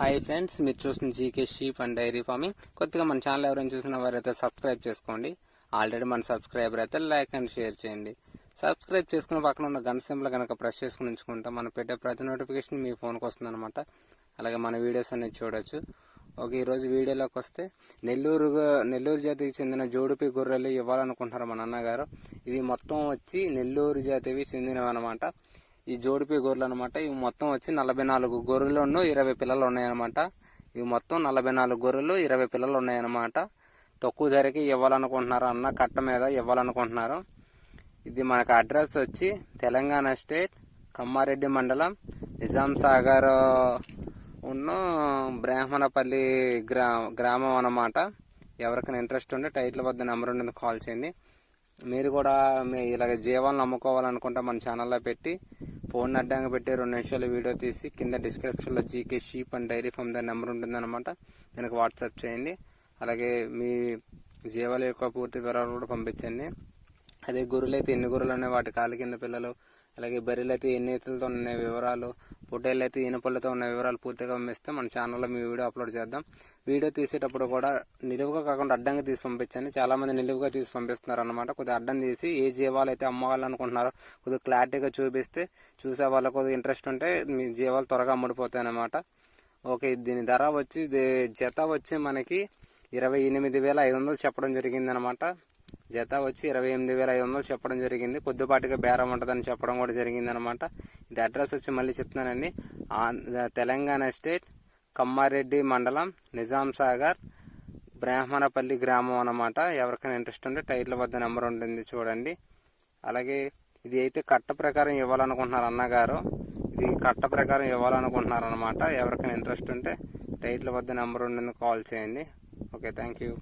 Hi friends మీరు చూసిన GK sheep and dairy farming కొత్తగా మన ఛానల్ ఎవరైనా చూసిన వారైతే సబ్స్క్రైబ్ చేసుకోండి. ఆల్రెడీ మన సబ్స్క్రైబర్ అయితే లైక్ అండ్ షేర్ చేయండి. సబ్స్క్రైబ్ చేసుకున్న పక్కన ఉన్న గంట సింబల్ కనుక ప్రెస్ చేసుకుని ఉంచుకుంటే మనం పెట్టే ప్రతి నోటిఫికేషన్ మీ ఫోన్కి వస్తుందన్నమాట. అలాగే మన వీడియోస్ అనేది చూడొచ్చు. ఓకే ఈరోజు వీడియోలోకి వస్తే నెల్లూరు నెల్లూరు జాతికి చెందిన జోడుపి గొర్రెలు ఇవ్వాలనుకుంటున్నారు మన అన్నగారు. ఇవి మొత్తం వచ్చి నెల్లూరు జాతికి చెందినవి అనమాట ఈ జోడిపి గొర్రెలు అనమాట ఇవి మొత్తం వచ్చి నలభై నాలుగు గొర్రెలు ఇరవై పిల్లలు ఉన్నాయన్నమాట. ఇవి మొత్తం నలభై నాలుగు గొర్రెలు ఇరవై పిల్లలు ఉన్నాయన్నమాట. తక్కువ ధరకి ఇవ్వాలనుకుంటున్నారు అన్న కట్ట మీద ఇవ్వాలనుకుంటున్నారు. ఇది మనకు అడ్రస్ వచ్చి తెలంగాణ స్టేట్ కమ్మారెడ్డి మండలం నిజాం సాగర్ ఉన్న బ్రాహ్మణపల్లి గ్రా గ్రామం అన్నమాట. ఎవరికైనా ఇంట్రెస్ట్ ఉంటే టైటిల్ వద్ద నెంబర్ ఉండేది కాల్ చేయండి. మీరు కూడా మీ ఇలాగ జీవాలను అమ్ముకోవాలనుకుంటే మన ఛానల్లో పెట్టి ఫోన్ అడ్డంగా పెట్టి రెండు నిమిషాలు వీడియో తీసి కింద డిస్క్రిప్షన్లో GK sheep and dairy farm దాని నెంబర్ ఉంటుందన్నమాట. దానికి వాట్సాప్ చేయండి. అలాగే మీ జీవాల యొక్క పూర్తి వివరాలు కూడా పంపించండి. అదే గొర్రెలు అయితే ఎన్ని గొర్రెలు ఉన్నాయి వాటి కాళ్ళ కింద పిల్లలు అలాగే బర్రెలు అయితే ఎన్ని ఇతలతో ఉన్న వివరాలు పొట్టేళ్ళు అయితే ఇనుపళ్ళతో ఉన్న వివరాలు పూర్తిగా పంపిస్తే మన ఛానల్లో మీ వీడియో అప్లోడ్ చేద్దాం. వీడియో తీసేటప్పుడు కూడా నిలువుగా కాకుండా అడ్డంగా తీసి పంపించండి. చాలా మంది నిలువుగా తీసి పంపిస్తున్నారు అనమాట కొద్దిగా అడ్డం తీసి ఏ జీవాలు అయితే అమ్మవాలనుకుంటున్నారో కొద్దిగా క్లారిటీగా చూపిస్తే చూసే వాళ్ళకు కొద్దిగా ఇంట్రెస్ట్ ఉంటే మీ జీవాలు త్వరగా అమ్ముడిపోతాయి అనమాట ఓకే దీని ధర వచ్చి జత వచ్చి మనకి ఇరవై ఎనిమిది వేల ఐదు వందలు చెప్పడం జరిగిందనమాట జత వచ్చి ఇరవై ఎనిమిది వేల ఐదు వందలు చెప్పడం జరిగింది. కొద్దిపాటిగా బేరం ఉంటుందని చెప్పడం కూడా జరిగింది అనమాట ఇది అడ్రస్ వచ్చి మళ్ళీ చెప్తున్నానండి. తెలంగాణ స్టేట్ కమ్మారెడ్డి మండలం నిజాం సాగర్ బ్రాహ్మణపల్లి గ్రామం అనమాట ఎవరికైనా ఇంట్రెస్ట్ ఉంటే టైటిల్ వద్ద నెంబర్ ఉంటుంది చూడండి. అలాగే ఇది అయితే కట్ట ప్రకారం ఇవ్వాలనుకుంటున్నారు అన్నగారు. ఇది కట్ట ప్రకారం ఇవ్వాలనుకుంటున్నారు అనమాట ఎవరికైనా ఇంట్రెస్ట్ ఉంటే టైటిల్ వద్ద నెంబర్ ఉంటుంది కాల్ చేయండి. Okay thank you.